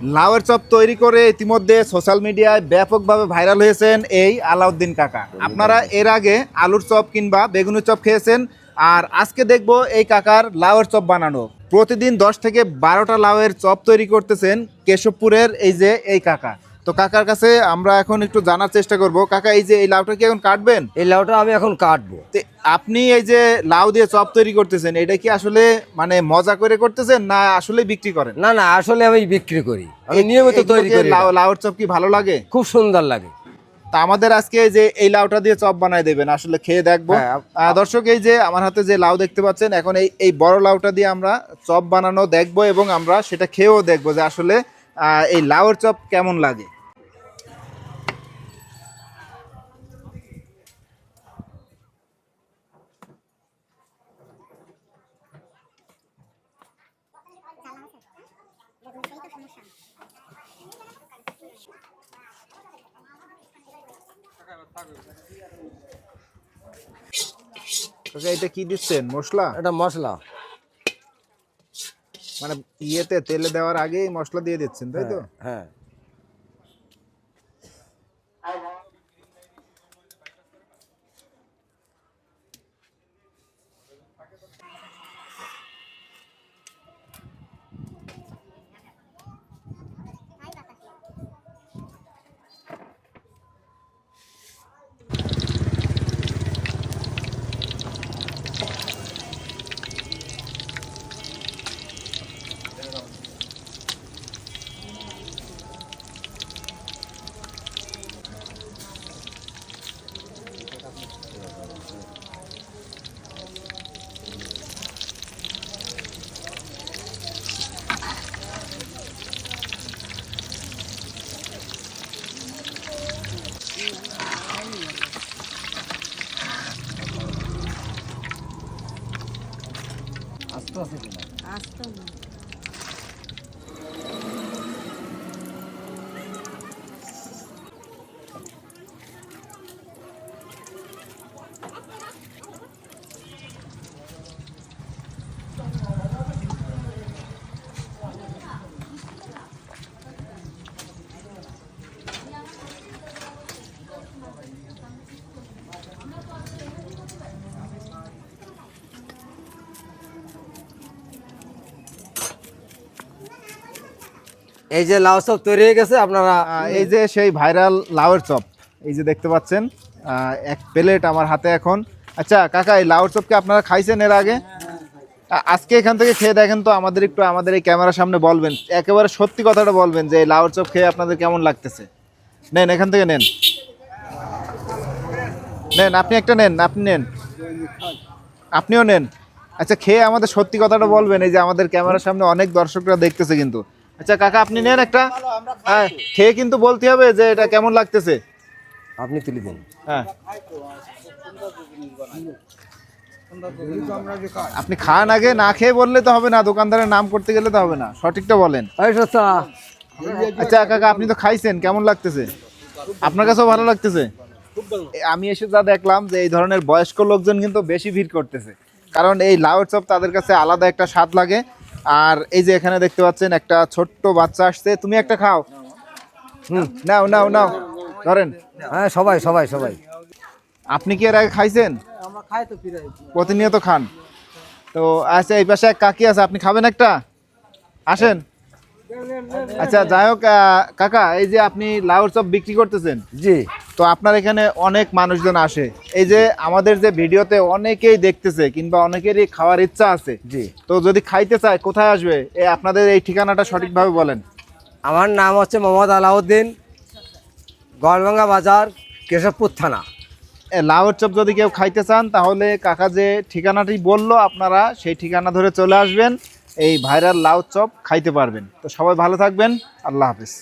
লাউয়ের চপ তৈরি করে ইতিমধ্যে সোশ্যাল মিডিয়ায় ব্যাপকভাবে ভাইরাল হয়েছেন এই আলাউদ্দিন কাকা। আপনারা এর আগে আলুর চপ কিংবা বেগুনের চপ খেয়েছেন, আর আজকে দেখব এই কাকার লাউয়ের চপ বানানো। প্রতিদিন দশ থেকে বারোটা লাউয়ের চপ তৈরি করতেছেন কেশবপুরের এই যে এই কাকা। তো কাকার কাছে আমরা এখন একটু জানার চেষ্টা করব। কাকা এই যে এই লাউটা কি এখন কাটবেন? এই লাউটা আমি এখন কাটবো। আপনি এই যে লাউ দিয়ে চপ তৈরি করতেছেন এটা কি আসলে মানে মজা করে করতেছেন না আসলে বিক্রি করেন? না না আসলে আমি বিক্রি করি। আমি নিয়মিত তৈরি করি লাউ লাউর চপ কি ভালো লাগে? খুব সুন্দর লাগে। তা আমাদের আজকে এই যে এই লাউটা দিয়ে চপ বানায় দেবেন আসলে খেয়ে দেখব। হ্যাঁ, দর্শক এই যে আমার হাতে যে লাউ দেখতে পাচ্ছেন এখন এই এই বড় লাউটা দিয়ে আমরা চপ বানানো দেখব এবং আমরা সেটা খেয়েও দেখব যে আসলে এই লাউর চপ কেমন লাগে? এটা কি দিচ্ছেন? মশলা? এটা মশলা। মানে ইয়েতে তেলে দেওয়ার আগেই মশলা দিয়ে দিচ্ছেন তাই তো? হ্যাঁ আস্তে আস্তে দিলাম। এই যে লাউ চপ তৈরি হয়ে গেছে, আপনারা এই যে সেই ভাইরাল লাউয়ের চপ, এই যে দেখতে পাচ্ছেন এক প্লেট আমার হাতে এখন। আচ্ছা কাকা, এই লাউয়ের চপকে আপনারা খাইছেন এর আগে? আজকে এখান থেকে খেয়ে দেখেন তো, আমাদের একটু, আমাদের এই ক্যামেরার সামনে বলবেন, একেবারে সত্যি কথাটা বলবেন যে এই লাউয়ের চপ খেয়ে আপনাদের কেমন লাগতেছে। নেন, এখান থেকে নেন। নেন, আপনি একটা নেন, আপনি নেন। আপনিও নেন। আচ্ছা খেয়ে আমাদের সত্যি কথাটা বলবেন, এই যে আমাদের ক্যামেরার সামনে অনেক দর্শকরা দেখতেছে কিন্তু। আচ্ছা কাকা আপনি নেন একটা। হ্যাঁ খেয়ে কিন্তু বলতে হবে যে এটা কেমন লাগতেছে। আপনি তুলে দিন। হ্যাঁ। আপনি খান আগে না খেয়ে বললে তো হবে না দোকানদারের নাম করতে গেলে তো হবে না সঠিকটা বলেন। এই আচ্ছা কাকা আপনি তো খাইছেন কেমন লাগতেছে? আপনার কাছেও ভালো লাগতেছে? আমি এসে যা দেখলাম যে এই ধরনের বয়স্ক লোকজন কিন্তু বেশি ভিড় করতেছে। কারণ এই লাউয়ের চপ তাদের কাছে আলাদা একটা স্বাদ লাগে। আর এই যে এখানে দেখতে পাচ্ছেন একটা ছোট্ট বাচ্চা আসছে। তুমি একটা খাও। হুম নাও নাও নাও। ধরেন। হ্যাঁ সবাই সবাই সবাই। আপনি কি এর আগে খাইছেন? প্রতিনিয়ত খান। তো আচ্ছা এই পাশে এক কাকি আছে আপনি খাবেন একটা? আসেন। আচ্ছা যাই হোক কাকা এই যে আপনি লাউর চপ বিক্রি করতেছেন। জি। তো আপনার এখানে অনেক মানুষজন আসে। এই যে আমাদের যে ভিডিওতে অনেকেই দেখতেছে কিংবা অনেকেরই খাওয়ার ইচ্ছা আছে। জি। তো যদি খাইতে চায় কোথায় আসবে? এই আপনাদের এই ঠিকানাটা সঠিকভাবে বলেন। আমার নাম হচ্ছে মোহাম্মদ আলাউদ্দিন গড়ভাঙ্গা বাজার কেশবপুর থানা। এ, লাউয়ের চপ যদি কেউ খাইতে চান তাহলে কাকা যে ঠিকানাটি বলল আপনারা সেই ঠিকানা ধরে চলে আসবেন। এই ভাইরাল লাউ চপ খাইতে পারবেন। তো সবাই ভালো থাকবেন। আল্লাহ হাফিজ।